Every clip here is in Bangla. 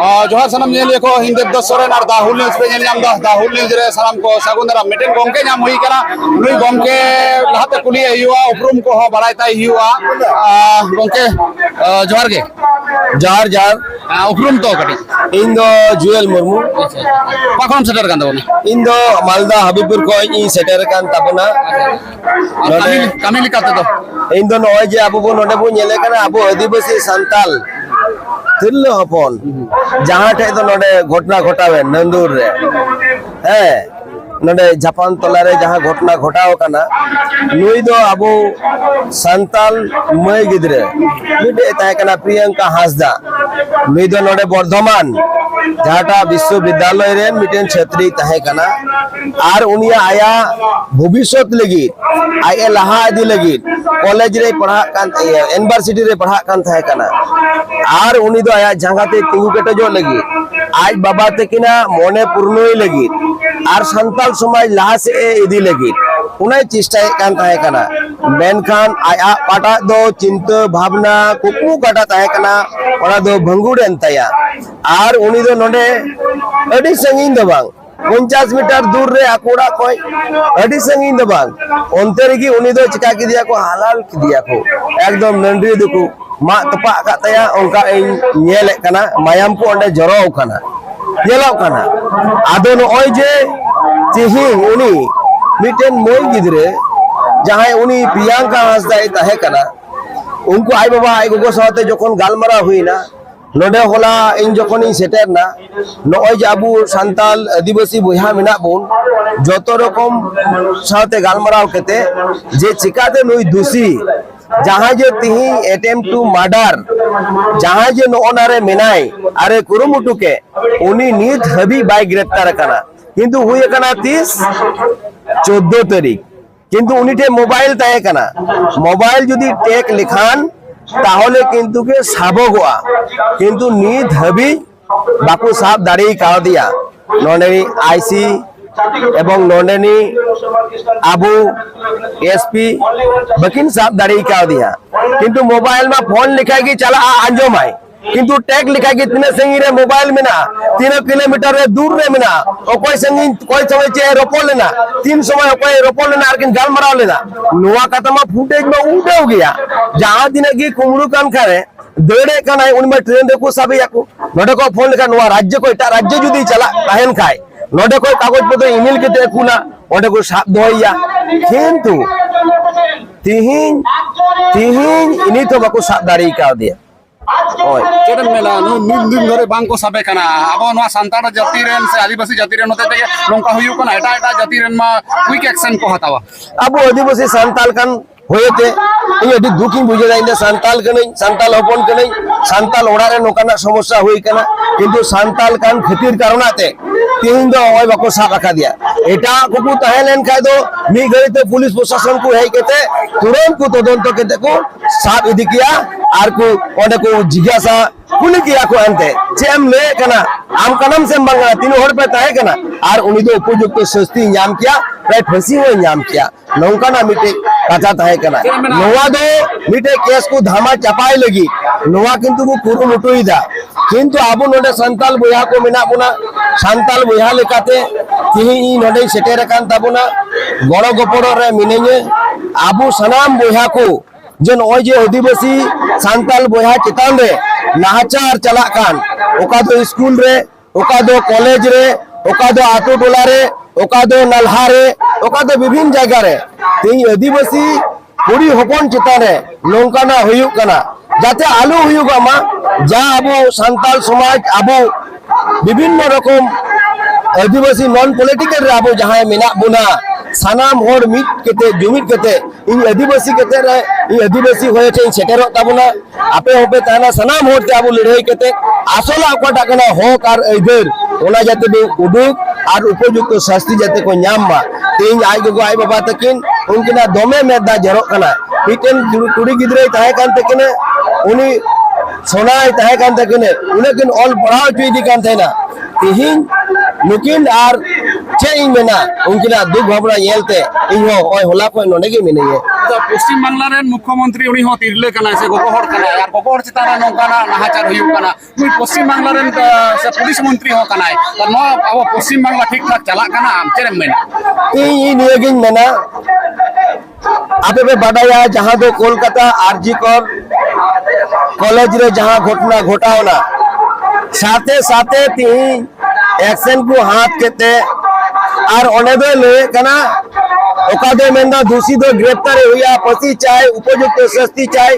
ᱡᱚᱦᱟᱨ ᱥᱟᱱᱟᱢ ᱧᱮᱞᱤᱭᱟᱹ ᱠᱚ ᱦᱤᱱᱫᱮᱵᱫᱟᱥ ᱥᱚᱨᱮᱱ ᱟᱨ ᱫᱟᱦᱩᱞ ᱱᱤᱭᱩᱡ ᱯᱮ ᱧᱮᱞ ᱧᱟᱢ ᱫᱟ ᱦᱩᱞ ᱱᱤᱭᱩᱡ ᱨᱮ ᱥᱟᱱᱟᱢ ᱠᱚ ᱥᱟᱹᱜᱩᱱ ᱫᱟᱨᱟᱢ ᱢᱤᱫᱴᱮᱱ ᱜᱚᱢᱠᱮ ᱧᱟᱢ ᱦᱩᱭ ᱠᱟᱱᱟ ᱱᱩᱭ ᱜᱚᱢᱠᱮ ᱞᱟᱦᱟᱛᱮ ᱠᱩᱞᱤᱭᱮ ᱦᱩᱭᱩᱜᱼᱟ ᱩᱯᱨᱩᱢ ᱠᱚᱦᱚᱸ ᱵᱟᱲᱟᱭ ᱛᱟᱭ ᱦᱩᱭᱩᱜᱼᱟ ᱟᱨ ᱜᱚᱢᱠᱮ ᱡᱚᱦᱟᱨ ᱜᱮ ᱡᱚᱦᱟᱨ ᱡᱚᱦᱟᱨ উপরুম তো কাটি ইন দো জুয়েল মুর্মু কখন সেটার কান দাবনা ইন দো মালদা হাবিবপুর কই ই সেটার কান তাবনা কামিল কামিল কাতে তো ইন দো নয় যে আবু বো নডে বো নেলে কানে আবু আদিবাসী সান্তাল ᱛᱤᱨᱞᱟᱹ ᱦᱚᱯᱚᱱ ᱡᱟᱦᱟᱸ ᱴᱷᱮᱡ ᱫᱚ ᱱᱚᱰᱮ ᱜᱷᱚᱴᱱᱟ ᱜᱷᱚᱴᱟᱣᱮᱱ ᱱᱟᱹᱱᱫᱩᱨ ᱨᱮ ᱦᱮᱸ ᱱᱚᱰᱮ ᱡᱟᱯᱟᱱ ᱛᱚᱞᱟᱨᱮ ᱡᱟᱦᱟᱸ ᱜᱷᱚᱴᱚᱱᱟ ᱜᱷᱚᱴᱟᱣ ᱟᱠᱟᱱᱟ ᱱᱩᱭ ᱫᱚ ᱟᱵᱚ ᱥᱟᱱᱛᱟᱞ ᱢᱟᱹᱭ ᱜᱤᱫᱽᱨᱟᱹ ᱢᱤᱫᱴᱮᱡ ᱛᱟᱦᱮᱸ ᱠᱟᱱᱟ ᱯᱨᱤᱭᱟᱝᱠᱟ ᱦᱟᱸᱥᱫᱟ ᱱᱩᱭ ᱫᱚ ᱱᱚᱰᱮ ᱵᱚᱨᱫᱷᱚᱢᱟᱱ ᱡᱟᱦᱟᱸᱴᱟᱜ ᱵᱤᱥᱥᱚᱵᱤᱫᱽᱫᱟᱞᱚᱭ ᱨᱮᱱ ᱢᱤᱫᱴᱮᱱ ᱪᱷᱟᱹᱛᱨᱤᱭ ᱛᱟᱦᱮᱸ ᱠᱟᱱᱟ ᱟᱨ ᱩᱱᱤᱭᱟᱜ ᱟᱭᱟᱜ ᱵᱷᱚᱵᱤᱥᱥᱚᱛ ᱞᱟᱹᱜᱤᱫ ᱟᱡ ᱮ ᱞᱟᱦᱟ ᱤᱫᱤ ᱞᱟᱹᱜᱤᱫ ᱠᱚᱞᱮᱡᱽ ᱨᱮᱭ ᱯᱟᱲᱦᱟᱜ ᱠᱟᱱ ᱤᱭᱩᱱᱤᱵᱷᱟᱨᱥᱤᱴᱤ ᱨᱮ ᱯᱟᱲᱦᱟᱜ ᱠᱟᱱ ᱛᱟᱦᱮᱸ ᱠᱟᱱᱟ ᱟᱨ ᱩᱱᱤ ᱫᱚ ᱟᱭᱟᱜ ᱡᱟᱸᱜᱟᱛᱮ ᱛᱤᱸᱜᱩ ᱠᱮᱴᱮᱡᱚᱜ ᱞᱟᱹᱜᱤᱫ ᱟᱡ ᱵᱟᱵᱟ ᱛᱟᱹᱠᱤᱱᱟᱜ ᱢᱚᱱᱮ ᱯᱩᱨᱱᱚᱭ ᱞᱟᱹᱜᱤᱫ ᱟᱨ ᱥᱟᱱᱛᱟᱲ ᱥᱚᱢᱟᱡᱽ ᱞᱟᱦᱟᱥᱮᱫ ᱮ ᱤᱫᱤ ᱞᱟᱹᱜᱤᱫ ᱚᱱᱟᱭ ᱪᱮᱥᱴᱟᱭᱮᱫ ᱠᱟᱱ ᱛᱟᱦᱮᱸ ᱠᱟᱱᱟ ᱢᱮᱱᱠᱷᱟᱱ ᱟᱭᱟᱜ ᱯᱟᱴᱟᱜ ᱫᱚ ᱪᱤᱱᱛᱟᱹ ᱵᱷᱟᱵᱽᱱᱟ ᱠᱩᱠᱢᱩ ᱠᱟᱴᱟ ᱛᱟᱦᱮᱸ ᱠᱟᱱᱟ ᱚᱱᱟ ᱫᱚ ᱵᱷᱟᱹᱝᱜᱩᱲᱮᱱ ᱛᱟᱭᱟ ᱟᱨ ᱩᱱᱤ ᱫᱚ ᱱᱚᱰᱮ ᱟᱹᱰᱤ ᱥᱟᱺᱜᱤᱧ ᱫᱚ ᱵᱟᱝ ᱯᱚᱧᱪᱟᱥ ᱢᱤᱴᱟᱨ ᱫᱩᱨ ᱨᱮ ᱟᱠᱚᱲᱟ ᱠᱷᱚᱡ ᱟᱹᱰᱤ ᱥᱟᱺᱜᱤᱧ ᱫᱚ ᱵᱟᱝ ᱚᱱᱛᱮ ᱨᱮᱜᱮ ᱩᱱᱤ ᱫᱚ ᱪᱤᱠᱟ ᱠᱮᱫᱮᱭᱟ ᱠᱚ ᱦᱟᱞᱟᱞ ᱠᱮᱫᱮᱭᱟ ᱠᱚ ᱮᱠᱫᱚᱢ ᱱᱟᱹᱰᱨᱤ ᱫᱚᱠᱚ ᱢᱟᱜ ᱛᱚᱯᱟᱜ ᱠᱟᱜ ᱛᱟᱭᱟ ᱚᱱᱠᱟ ᱤᱧ ᱧᱮᱞᱮᱫ ᱠᱟᱱᱟ ᱢᱟᱭᱟᱢ ᱠᱚ ᱚᱸᱰᱮ ᱡᱚᱨᱚ ᱟᱠᱟᱱᱟ ᱧᱮᱞᱚᱜ ᱠᱟᱱᱟ ᱟᱫᱚ ᱱᱚᱜᱼᱚᱭ ᱡᱮ ᱛᱤᱦᱤᱧ ᱩᱱᱤ ᱢᱤᱫᱴᱮᱱ ᱢᱟᱹᱭ ᱜᱤᱫᱽᱨᱟᱹ ᱡᱟᱦᱟᱸᱭ ᱩᱱᱤ ᱯᱨᱤᱭᱟᱝᱠᱟ ᱦᱟᱸᱥᱫᱟᱭ ᱛᱟᱦᱮᱸ ᱠᱟᱱᱟ ᱩᱱᱠᱩ ᱟᱡ ᱵᱟᱵᱟ ᱟᱡ ᱜᱚᱜᱚ ᱥᱟᱶᱛᱮ ᱡᱚᱠᱷᱚᱱ ᱜᱟᱞᱢᱟᱨᱟᱣ ᱦᱩᱭᱱᱟ ᱱᱚᱰᱮ ᱦᱚᱞᱟ ᱤᱧ ᱡᱚᱠᱷᱚᱱᱤᱧ ᱥᱮᱴᱮᱨᱱᱟ ᱱᱚᱜᱼᱚᱭ ᱡᱮ ᱟᱵᱚ ᱥᱟᱱᱛᱟᱞ ᱟᱹᱫᱤᱵᱟᱹᱥᱤ ᱵᱚᱭᱦᱟ ᱢᱮᱱᱟᱜ ᱵᱚᱱ ᱡᱚᱛᱚ ᱨᱚᱠᱚᱢ ᱥᱟᱶᱛᱮ ᱜᱟᱞᱢᱟᱨᱟᱣ ᱠᱟᱛᱮ ᱡᱮ ᱪᱤᱠᱟᱹᱛᱮ ᱱᱩᱭ ᱫᱩᱥᱤ ᱡᱟᱦᱟᱸ ᱡᱮ ᱛᱤᱦᱤᱧ ᱮᱴᱮᱢ ᱴᱩ ᱢᱟᱰᱟᱨ ᱡᱟᱦᱟᱸ ᱡᱮ ᱱᱚᱜᱼᱚᱱᱟ ᱨᱮ ᱢᱮᱱᱟᱭ ᱟᱨᱮ ᱠᱩᱨᱩᱢᱩᱴᱩ ᱠᱮ ᱩᱱᱤ ᱱᱤᱛ ᱦᱟᱹᱵᱤᱡ ᱵᱟᱭ ᱜᱨᱮᱯᱛᱟᱨ ᱟᱠᱟᱱᱟ কিন্তু হয়ে কানা তিস চোদ্দ তারিখ কিন্তু উনি ঠে মোবাইল তাই কানা মোবাইল যদি টেক লিখান তাহলে কিন্তু কে সাবগোয়া কিন্তু নিত হবি বাকু সাপ দাঁড়িয়ে কাও দিয়া ননে আইসি এবং નોંધણી આબુ એસપી બકીન સાહેબ દાડી કહા દિયા કિંતુ મોબાઈલ માં ફોન લખાઈ ગઈ ચાલા આ આંજો માય किंतु टैग लिखा कि तीन संगी रे मोबाइल में ना तीन किलोमीटर रे दूर रे में ना ओकोय संगी कोई समय चे रोपो लेना तीन समय ओकोय रोपो लेना और किन गाल मराव लेना नुआ कतमा फुटेज में उड़े हो गया जहाँ दिन की कुमड़ू कान करे दौड़े कान है उनमें ट्रेन देखो सभी याको नोटे को फ़ोन लिखा नुआ राज्य को इटा राज्य जुदी चला बहन खाए ᱱᱚᱰᱮ ᱠᱷᱚᱡ ᱠᱟᱜᱚᱡᱽ ᱯᱚᱛᱨᱚ ᱤᱢᱮᱞ ᱠᱟᱛᱮ ᱠᱩᱞᱟ ᱚᱸᱰᱮ ᱠᱚ ᱥᱟᱵ ᱫᱚᱦᱚᱭᱟ ᱠᱤᱱᱛᱩ ᱛᱤᱦᱤᱧ ᱛᱤᱦᱤᱧ ᱤᱱᱤ ᱛᱚ ᱵᱟᱠᱚ ᱥᱟᱵ ᱫᱟᱲᱮ ᱠᱟᱣᱫᱮᱭᱟ ᱦᱳᱭ ᱪᱮᱫ ᱢᱮᱞᱟ ᱢᱤᱫ ᱫᱤᱱ ᱫᱷᱚᱨᱮ ᱵᱟᱝ ᱠᱚ ᱥᱟᱵᱮ ᱠᱟᱱᱟ ᱟᱵᱚ ᱱᱚᱣᱟ ᱥᱟᱱᱛᱟᱲ ᱡᱟᱹᱛᱤ ᱨᱮᱱ ᱥᱮ ᱟᱹᱫᱤᱵᱟᱹᱥᱤ ᱡᱟᱹᱛᱤ ᱨᱮᱱ ᱦᱚᱛᱮ ᱛᱮᱜᱮ ᱱᱚᱝᱠᱟ ᱦᱩᱭᱩᱜ ᱠᱟᱱᱟ ᱮᱴᱟᱜ ᱮᱴᱟᱜ ᱡᱟᱹᱛᱤ ᱨᱮᱱ ᱢᱟ কুইক অ্যাকশন ᱠᱚ ᱦᱟᱛᱟᱣᱟ ᱟᱵᱚ ᱟᱹᱫᱤᱵᱟᱹᱥᱤ ᱥᱟᱱᱛᱟᱲ ᱠᱟᱱ হয়েতে ᱤᱧ ᱟᱹᱰᱤ ᱫᱩᱠᱤᱧ ᱵᱩᱡᱷᱟᱹᱣᱟ ᱤᱧ ᱫᱚ ᱥᱟᱱᱛᱟᱲ ᱠᱟᱹᱱᱟᱹᱧ ᱥᱟᱱᱛᱟᱲ ᱦᱚᱯᱚᱱ ᱠᱟᱹᱱᱟᱹᱧ ᱥᱟᱱᱛᱟᱲ ᱚᱲᱟᱜ ᱨᱮ ᱱᱚᱝᱠᱟᱱᱟᱜ ᱥᱚᱢᱚᱥᱥᱟ ᱦᱩᱭ ᱠᱟᱱᱟ ᱠᱤᱱᱛᱩ ᱥᱟᱱᱛᱟᱲ ᱠᱟᱱ ᱠᱷᱟᱹᱛᱤᱨ ᱠᱟᱨᱚᱱᱟᱜ ᱛᱮ तीन दो हवाई बको सा रखा दिया এটা কুকু তাহেলেন কায়দো মি গরিতে পুলিশ প্রশাসন কু হেই কেতে, তুরন্ত কু তদন্ত কেতে কু সাব ইদি কিয়া, আর কু ওডে কু জিজ্ঞাসা কুলি কিয়া কু আনতে। চেম লে কানা, আম কানাম সেম বাংলা তিন হর পে তাহে কানা। আর উনি তো উপযুক্ত শাস্তি নাম কিয়া, প্রায় ফাঁসি হয়ে নাম কিয়া। নৌকানা মিটে કાચા થાય કરાય નોવાદો મીટે કેસકુ ધામા ચપાઈ લગી નોવા કિંતુ બુ પુરુ લુટુઈ દા કિંતુ આબુ નોડે સંતાલ બોયા કો મેના બુના સંતાલ બોયા લેકાતે ᱛᱤᱦᱤᱧ ᱤᱧ ᱱᱚᱰᱮᱧ ᱥᱮᱴᱮᱨ ᱟᱠᱟᱱ ᱛᱟᱵᱚᱱᱟ ᱜᱚᱲᱚ ᱜᱚᱯᱚᱲᱚ ᱨᱮ ᱢᱤᱱᱟᱹᱧᱟ ᱟᱵᱚ ᱥᱟᱱᱟᱢ ᱵᱚᱭᱦᱟ ᱠᱚ ᱡᱮ ᱱᱚᱜᱼᱚᱭ ᱡᱮ ᱟᱹᱫᱤᱵᱟᱹᱥᱤ ᱥᱟᱱᱛᱟᱞ ᱵᱚᱭᱦᱟ ᱪᱮᱛᱟᱱ ᱨᱮ ᱱᱟᱦᱟᱪᱟᱨ ᱪᱟᱞᱟᱜ ᱠᱟᱱ ᱚᱠᱟ ᱫᱚ ᱥᱠᱩᱞ ᱨᱮ ᱚᱠᱟ ᱫᱚ ᱠᱚᱞᱮᱡᱽ ᱨᱮ ᱚᱠᱟ ᱫᱚ ᱟᱛᱳ ᱴᱚᱞᱟ ᱨᱮ ઓકાદો નલહારે ઓકાદો વિભિન્ન જગ્યારે તેઈ আদিবাসী પૂરી হপন ચેતાને નોંકાના હોયું કના જાતે આલુ હોયું ગામાં જા આબુ સાંતાલ સમાજ આબુ বিভিন্ন রকম আদিবাসী নন পলিটিক্যাল আবু যাহায় মেনা বোনা। সানাম হর মিট কেতে জমিট কেতে ই আদিবাসী কেতে রে ইন আদিবাসী হয়েছে ইন সেটারও তাবনা আপে হপে তানা সানাম হরতে আবু লড়াই কেতে আসল আকটা কেনা হক আর এদের ওনা যাতে উডুক। আর উপযুক্ত শাস্তি যাতে কো নামবা তিন আজ গো আই বাবা তকিন উনকিনা দমে মেদা জরো কানা মিটেন কুড়ি গিদরে তাহে কান তকিনে, উনি সোনাই তাহে কান তকিনে। উনকিন অল পড়াও চুইদি কান তাইনা। তিহিন, নুকিন আর চেই মেনা উনকিরা দুঃখ ভাবনা ইয়েলতে ইহ ওই হোলা কই ননেগে মেনে ইয়ে পশ্চিম বাংলার মুখ্যমন্ত্রী উনি হো তিরলে কানা সে গগহর কানা আর গগহর চিতা না নঙ্কা না নাহাচার হইউ কানা উনি পশ্চিম বাংলার সে পুলিশ মন্ত্রী হো কানাই তো ন আবো পশ্চিম বাংলা ঠিকঠাক চালা কানা আমচেরে মেনা এই ই নিয়ে গিন মেনা আপে বাডায়া যাহা দো কলকাতা আরজি কর কলেজ রে যাহা ঘটনা ঘটাও না সাথে সাথে তিনি एक्शन को हाथ के આર ઓનેબલે કના ઓકાદેમેન્દા દોષિતો গ্রেফতার হইয়া পতি চায়, উপযুক্ত শাস্তি চায়।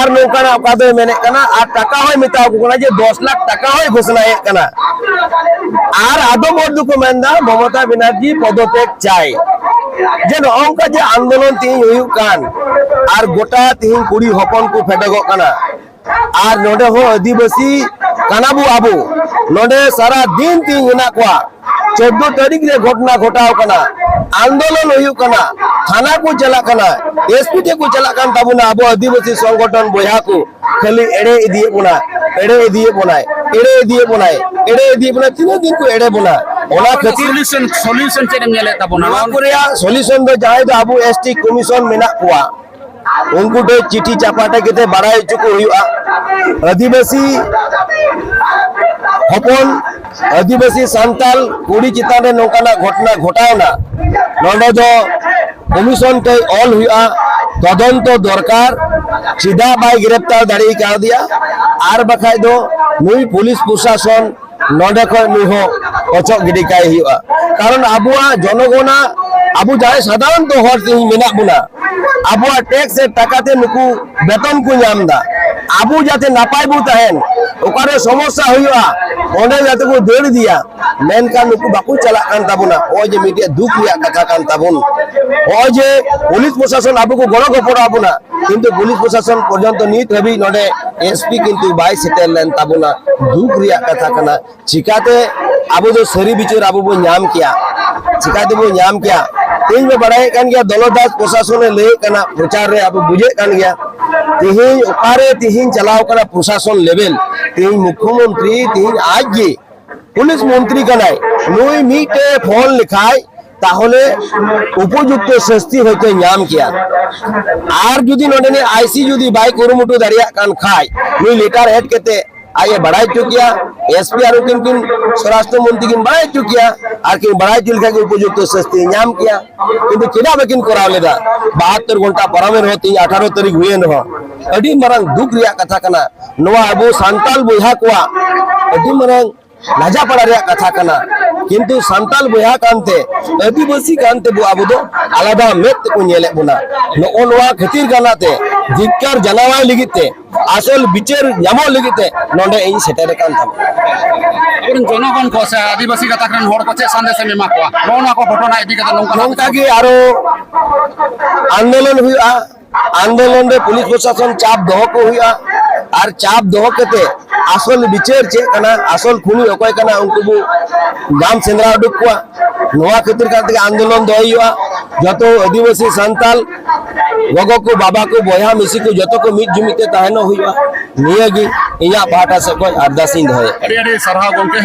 আর নৌকানা অকাদেমেনে কনা, আর টাকা হয় মিতা কোনা যে 10 লাখ টাকা হয় ঘোষণা কনা। আর আদম অর্ধকুমেন্দা মমতা ব্যানার্জি পদত্যাগ চায়। যে নংকা যে আন্দোলন তিন হইউ কান, আর গোটা তিন কুড়ি হপন কু ফেডগো কনা। আর নোডে হো আদিবাসী কানাবু আবু নোডে সারা দিন তিন হিনা কোয়া। ચૌદ તારીખ ને ઘટના ઘટાવ કના આંદોલન હયું કના થાના કો ચલા કના એસપી તે કો ચલા કાન તાબુના આબો આદિવાસી સંગઠન બોયા કો ખાલી એડે ઇદીએ કોના এড়ে দিয়ে বোনায় এড়ে দিয়ে বোনায় এড়ে দিয়ে বোনায় তিনে দিন কো এড়ে বোনা ᱚᱱᱟ ᱠᱷᱟᱹᱛᱤᱨ ᱥᱚᱞᱤᱭᱩᱥᱚᱱ ᱥᱚᱞᱤᱭᱩᱥᱚᱱ ᱪᱮᱫ ᱮᱢ ᱧᱮᱞᱮᱫ ᱛᱟᱵᱚᱱᱟ ᱱᱚᱣᱟ ᱠᱚ ᱨᱮᱭᱟᱜ ᱥᱚᱞᱤᱭᱩᱥᱚᱱ ᱫᱚ ᱡᱟᱦᱟᱸᱭ ᱫᱚ ᱟᱵᱚ ᱮᱥᱴᱤ ᱠᱚᱢᱤᱥᱚᱱ ᱢᱮᱱᱟᱜ ᱠᱚᱣᱟ ᱩᱱᱠᱩ ᱴᱷᱮᱱ ᱪᱤᱴᱷᱤ ᱪᱟᱯᱟᱴᱟ ᱠᱟᱛᱮ ᱵᱟᱲᱟᱭ ᱦᱚᱪᱚ ᱠᱚ ᱦᱩᱭᱩᱜᱼᱟ ᱟᱹᱫᱤᱵᱟᱹᱥᱤ ᱦᱚᱯᱚᱱ ᱟᱹᱫᱤᱵᱟᱹᱥᱤ ᱥᱟᱱᱛᱟᱞ ᱠᱩᱲᱤ ᱪᱮᱛᱟᱱ ᱨᱮ ᱱᱚᱝᱠᱟᱱᱟᱜ ᱜᱷᱚᱴᱚᱱᱟ ᱜᱷᱚᱴᱟᱣᱱᱟ ᱱᱚᱰᱮ ᱫᱚ ᱠᱚᱢᱤᱥᱚᱱ ᱴᱷᱮᱡ ᱚᱞ ᱦᱩᱭᱩᱜᱼᱟ ᱛᱚᱫᱚᱱᱛᱚ ᱫᱚᱨᱠᱟᱨ ᱪᱮᱫᱟᱜ ᱵᱟᱭ ᱜᱨᱮᱯᱛᱟᱨ ᱫᱟᱲᱮ ᱠᱟᱣᱫᱮᱭᱟ ᱟᱨ ᱵᱟᱠᱷᱟᱡ ᱫᱚ ᱱᱩᱭ ᱯᱩᱞᱤᱥ ᱯᱨᱚᱥᱟᱥᱚᱱ ᱱᱚᱰᱮ ᱠᱷᱚᱡ ᱱᱩᱭ ᱦᱚᱸ ᱚᱪᱚᱜ ᱜᱤᱰᱤ ᱠᱟᱭ ᱦᱩᱭᱩᱜᱼᱟ ᱠᱟᱨᱚᱱ ᱟᱵᱚᱣᱟᱜ ᱡᱚᱱᱚᱜᱚᱱᱟᱜ ᱟᱵᱚ ᱡᱟᱦᱟᱸᱭ ᱥᱟᱫᱷᱟᱨᱚᱱᱛᱚ ᱦᱚᱲ ᱛᱮᱦᱮᱧ ᱢᱮᱱᱟᱜ ᱵᱚᱱᱟ আবহাওয়া ট্যাক্স এর টাকাতে নুকু বেতন কু নামদা আবু যাতে নাপায় বু তাহেন ওখানে সমস্যা হইয়া ᱚᱸᱰᱮ ᱡᱟᱛᱮ ᱠᱚ ᱫᱟᱹᱲ ᱤᱫᱤᱭᱟ ᱢᱮᱱᱠᱷᱟᱱ ᱱᱩᱠᱩ ᱵᱟᱠᱚ ᱪᱟᱞᱟᱜ ᱠᱟᱱ ᱛᱟᱵᱚᱱᱟ ᱱᱚᱜᱼᱚᱭ ᱡᱮ ᱢᱤᱫᱴᱮᱡ ᱫᱩᱠ ᱨᱮᱭᱟᱜ ᱠᱟᱛᱷᱟ ᱠᱟᱱ ᱛᱟᱵᱚᱱ ᱱᱚᱜᱼᱚᱭ ᱡᱮ পুলিশ প্রশাসন আবো কো গড় গপড় আবনা কিন্তু পুলিশ প্রশাসন পর্যন্ত নিত হাবি নডে এসপি কিন্তু বাই সেটেল লেন তাবনা দুঃখ রিয়া কথা কানা চিকাতে আবো দো সরি বিচার আবো বো নাম কিয়া চিকাতে বো নাম কিয়া তিন মে বড়াই কান গিয়া দলদাস প্রশাসনে লে কানা প্রচার রে আবো বুঝে কান গিয়া তিহিন ওকারে তিহিন চালাও কানা প্রশাসন লেভেল মুখ্যমন্ত্রী তিহিন আজ যে পুলিশ মন্ত্রী কানায় নই মিটে ফল লেখায়, তাহলে উপযুক্ত শাস্তি হইতে নাম কিয়া আর? যদি নডেনে আইসি যদি বাই কুরুমুটু দাঁড়িয়ে কান খায় নই লেটার হেড কেতে? আইয়ে বাড়াই চুকিয়া এসপি আর কিন কিন স্বরাষ্ট্রমন্ত্রী কিন বাড়াই চুকিয়া আর কিন বাড়াই চুল খাকে উপযুক্ত শাস্তি নাম কিয়া কিন্তু কেডা বেকিন করাও লেদা বাহাত্তর ঘণ্টা পরামের হতি আঠারো তারিখ হুয়ে নহ আডি মারাং দুঃখ রিয়া কথা কানা নোয়া আবু সান্তাল বইহা কোয়া আডি মারাং লাজা পাড়া রিয়া কথা কানা কিন্তু ᱥᱟᱱᱛᱟᱞ ᱵᱚᱭᱦᱟ ᱠᱟᱱᱛᱮ ᱟᱹᱫᱤᱵᱟᱹᱥᱤ ᱠᱟᱱᱛᱮ ᱵᱚ ᱟᱵᱚ ᱫᱚ ᱟᱞᱟᱫᱟ ᱢᱮᱫ ᱛᱮᱠᱚ ᱧᱮᱞᱮᱫ ᱵᱚᱱᱟ ᱱᱚᱜᱼᱚ ᱱᱚᱣᱟ ᱠᱷᱟᱹᱛᱤᱨ ᱠᱟᱱᱟᱛᱮ ᱡᱤᱛᱠᱟᱨ ᱡᱟᱱᱟᱣᱟᱭ ᱞᱟᱹᱜᱤᱫ ᱛᱮ ᱟᱥᱚᱞ ᱵᱤᱪᱟᱹᱨ ᱧᱟᱢᱚᱜ ᱞᱟᱹᱜᱤᱫ ᱛᱮ ᱱᱚᱰᱮ ᱤᱧ ᱥᱮᱴᱮᱨ ᱟᱠᱟᱱ ᱛᱟᱢᱟ জনগণ কো সে আদিবাসী গাতাক রেন হড় কো চে সন্দেশ আমি মা কো নওনা কো ঘটনা ইদি কাতে নঙ্কা নঙ্কা কি আরও আন্দোলন হুয়া আন্দোলন রে পুলিশ প্রশাসন চাপ দহ কো হুয়া ᱟᱨ ᱪᱟᱯ ᱫᱚᱦᱚ ᱠᱟᱛᱮ ᱟᱥᱚᱞ ᱵᱤᱪᱟᱹᱨ ᱪᱮᱫ ᱠᱟᱱᱟ ᱟᱥᱚᱞ ᱠᱷᱩᱱᱤ ᱚᱠᱚᱭ ᱠᱟᱱᱟ ᱩᱱᱠᱩ ᱵᱚ ᱜᱟᱢ ᱥᱮᱸᱫᱽᱨᱟ ᱩᱰᱩᱠ ᱠᱚᱣᱟ ᱱᱚᱣᱟ ᱠᱷᱟᱹᱛᱤᱨ ᱠᱟᱱ ᱛᱮᱜᱮ ᱟᱱᱫᱳᱞᱚᱱ ᱫᱚᱦᱚᱭ ᱦᱩᱭᱩᱜᱼᱟ ᱡᱚᱛᱚ ᱟᱹᱫᱤᱵᱟᱹᱥᱤ ᱥᱟᱱᱛᱟᱞ ᱜᱚᱜᱚ ᱠᱚ ᱵᱟᱵᱟ ᱠᱚ ᱵᱚᱭᱦᱟ ᱢᱤᱥᱤ ᱠᱚ ᱡᱚᱛᱚ ᱠᱚ ᱢᱤᱫ ᱡᱩᱢᱤᱫ ᱛᱮ ᱛᱟᱦᱮᱱᱚᱜ ᱦᱩᱭᱩᱜᱼᱟ ᱱᱤᱭᱟᱹᱜᱮ ᱤᱧᱟᱹᱜ ᱯᱟᱦᱴᱟ ᱥᱮᱫ ᱠᱷᱚᱱ ᱟᱨᱫᱟᱥᱤᱧ ᱫᱚᱦᱚᱭᱟ ᱟᱹᱰᱤ ᱟᱹᱰᱤ ᱥᱟᱨᱦᱟᱣ ᱜᱚᱢᱠᱮ